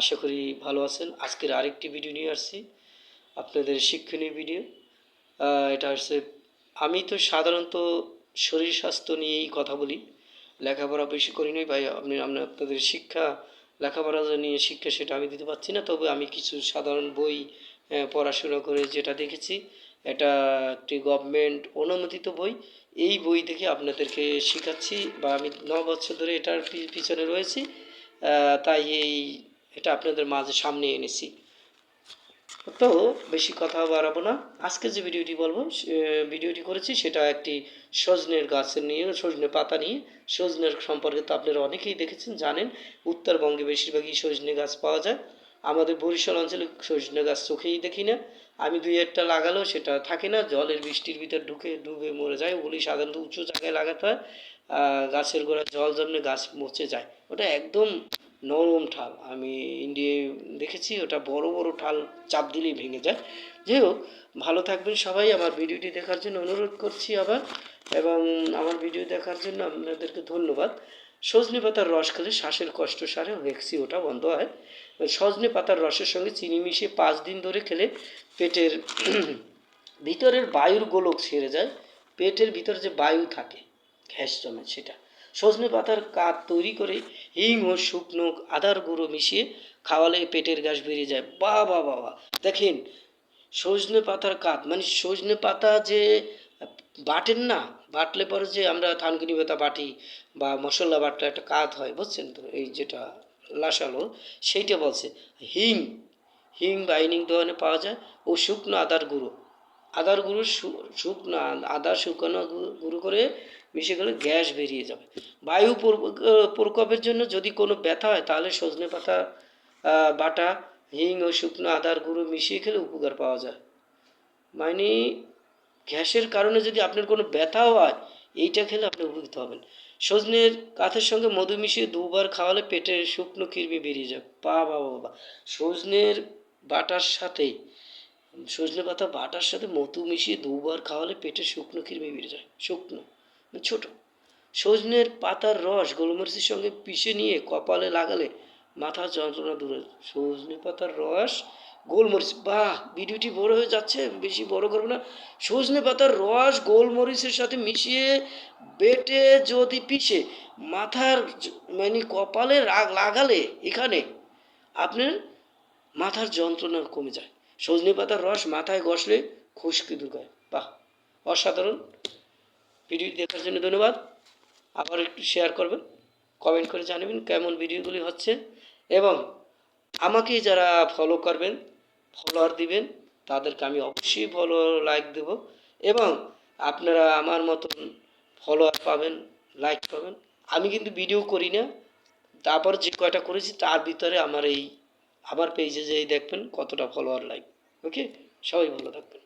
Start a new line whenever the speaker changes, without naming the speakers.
আশা করি ভালো আছেন। আজকের আরেকটি ভিডিও নিয়ে আসছি। আপনাদের শিক্ষণীয় ভিডিও এটা হচ্ছে, আমি তো সাধারণত শরীর স্বাস্থ্য নিয়েই কথা বলি। লেখাপড়া বেশি করি নাই ভাই। আপনি আপনি আপনাদের শিক্ষা, লেখাপড়া নিয়ে শিক্ষা সেটা আমি দিতে পারছি না। তবে আমি কিছু সাধারণ বই পড়াশোনা করে যেটা দেখেছি, এটা একটি গভর্নমেন্ট অনুমোদিত বই। এই বই থেকে আপনাদেরকে শেখাচ্ছি বা আমি ন বছর ধরে এটার পিছনে রয়েছি। তাই এই এটা আপনাদের মাঝে সামনে এনেছি। তো বেশি কথা বাড়াবো না। আজকে যে ভিডিওটি বলব ভিডিওটি করেছি সেটা একটি সজনের গাছের নিয়ে সজনে পাতা নিয়ে। সজনের সম্পর্কে তো আপনারা অনেকেই দেখেছেন, জানেন। উত্তরবঙ্গে বেশিরভাগই সজনে গাছ পাওয়া যায়। আমাদের বরিশাল অঞ্চলে সজনে গাছ চোখেই দেখি না। আমি দুই একটা লাগালেও সেটা থাকে না। জলের বৃষ্টির ভিতর ঢুকে, ডুবে মরে যায়। ওগুলি সাধারণত উঁচু জায়গায় লাগাতে হয়। গাছের গোড়ায় জল জমলে গাছ মচে যায়। ওটা একদম নরম ঠাল। আমি ইন্ডিয়ায় দেখেছি, ওটা বড় বড় ঠাল চাপ দিলেই ভেঙে যায়। যাই হোক, ভালো থাকবেন সবাই। আমার ভিডিওটি দেখার জন্য অনুরোধ করছি আবার, এবং আমার ভিডিও দেখার জন্য আপনাদেরকে ধন্যবাদ। সজনে পাতার রস খেলে শ্বাসের কষ্ট সারে ভেক্সি ওটা বন্ধ হয়। সজনে পাতার রসের সঙ্গে চিনি মিশিয়ে পাঁচ দিন ধরে খেলে পেটের ভিতরের বায়ুর গোলক ছেড়ে যায়। পেটের ভিতরে যে বায়ু থাকে, গ্যাস জমে সেটা। সজনে পাতার কাঠ তৈরি করে হিং ও শুকনো আদার গুঁড়ো মিশিয়ে খাওয়ালে পেটের গ্যাস বেরিয়ে যায়। বা বা বাবা দেখেন, সজনে পাতার কাত মানে সজনে পাতা যে বাটেন না, বাটলে পরে যে আমরা থানকুনি পাতা বাটি বা মশলা বাটলে একটা কাত হয়, বুঝছেন তো? এই যেটা লাসালো, সেইটা বলছে। হিং হিং বা হিং দোকানে পাওয়া যায় ও শুকনো আদার গুঁড়ো। আদার গুঁড়ো শুকনো আদা শুকনো গুঁড়ো করে মিশে গেলে গ্যাস বেরিয়ে যাবে। বায়ু প্রকোপের জন্য যদি কোনো ব্যথা হয়, তাহলে সজনে পাতা বাটা, হিং ও শুকনো আদার গুঁড়ো মিশিয়ে খেলে উপকার পাওয়া যায়। মানে গ্যাসের কারণে যদি আপনার কোনো ব্যথাও হয়, এইটা খেলে আপনি উপকৃত হবেন। সজনের কাঠের সঙ্গে মধু মিশিয়ে দুবার খাওয়ালে পেটের শুকনো কৃমি বেরিয়ে যায় বা বাবা বাবা সজনের বাটার সাথে সজনে পাতা বাটার সাথে মধু মিশিয়ে দুবার খাওয়ালে পেটে শুকনো কৃমি বেরিয়ে যায়, শুকনো মানে ছোট। সজনের পাতার রস গোলমরিচের সঙ্গে পিষে নিয়ে কপালে লাগালে মাথা যন্ত্রণা দূর সজনে পাতার রস গোলমরিচ, বাহ, ভিডিওটি বড় হয়ে যাচ্ছে, বেশি বড় করব না। সজনে পাতার রস গোলমরিচের সাথে মিশিয়ে বেটে যদি পিষে মাথার মানে কপালে লাগালে এখানে আপনার মাথার যন্ত্রণা কমে যায়। সজনে পাতার রস মাথায় ঘষলে খুশকি দূর করে। বাহ, অসাধারণ। ভিডিও দেখার জন্য ধন্যবাদ। আবার একটু শেয়ার করবেন কমেন্ট করে জানাবেন কেমন ভিডিওগুলি হচ্ছে। এবং আমাকে যারা ফলো করবেন ফলোয়ার দিবেন, তাদেরকে আমি অবশ্যই ফলো লাইক দেব। এবং আপনারা আমার মতন ফলোয়ার পাবেন লাইক পাবেন। আমি কিন্তু ভিডিও করি না। তারপর যে কয়টা করেছি, তার ভিতরে আমার এই আমার পেজে যেয়ে দেখবেন কতটা ফলোয়ার লাইক ওকে সবাই ভালো থাকবেন।